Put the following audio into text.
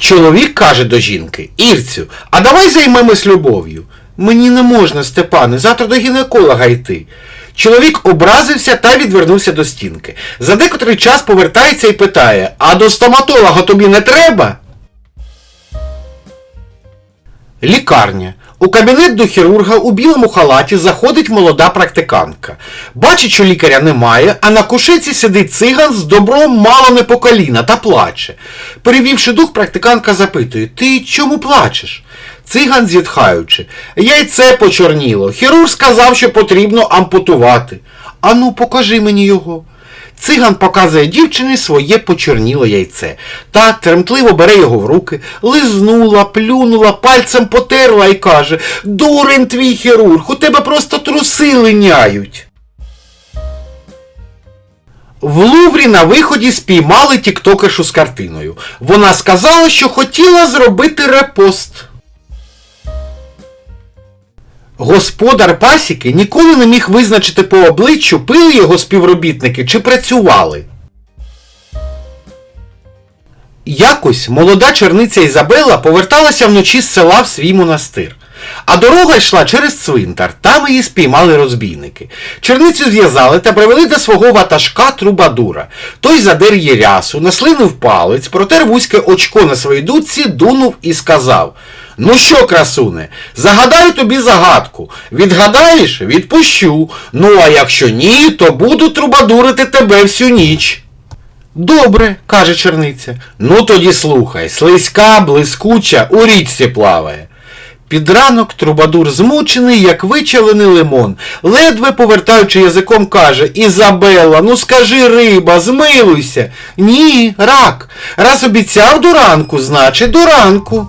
Чоловік каже до жінки, Ірцю, а давай займемось любов'ю. Мені не можна, Степане, завтра до гінеколога йти. Чоловік образився та відвернувся до стінки. За декотрий час повертається і питає: А до стоматолога тобі не треба? Лікарня. У кабінет до хірурга у білому халаті заходить молода практикантка. Бачить, що лікаря немає, а на кушиці сидить циган з добром мало не по коліна та плаче. Перевівши дух, практикантка запитує: Ти чому плачеш? Циган, зітхаючи, яйце почорніло. Хірург сказав, що потрібно ампутувати. Ану, покажи мені його. Циган показує дівчині своє почорніло яйце. Та тремтливо бере його в руки, лизнула, плюнула, пальцем потерла і каже Дурень твій хірург, у тебе просто труси линяють. В Луврі на виході спіймали тіктокершу з картиною. Вона сказала, що хотіла зробити репост. Господар пасіки ніколи не міг визначити по обличчю, пили його співробітники чи працювали. Якось молода черниця Ізабела поверталася вночі з села в свій монастир. А дорога йшла через цвинтар, там її спіймали розбійники. Черницю зв'язали та привели до свого ватажка Трубадура. Той задер її рясу, наслинув палець, протер вузьке очко на своїй дудці, дунув і сказав Ну що, красуне, загадаю тобі загадку. Відгадаєш відпущу. Ну а якщо ні, то буду трубадурити тебе всю ніч. Добре, каже черниця. Ну тоді слухай, слизька, блискуча, у річці плаває. Під ранок трубадур змучений, як вичавлений лимон, ледве повертаючи язиком, каже Ізабелла, ну скажи риба, змилуйся. Ні, рак. Раз обіцяв до ранку, значить до ранку.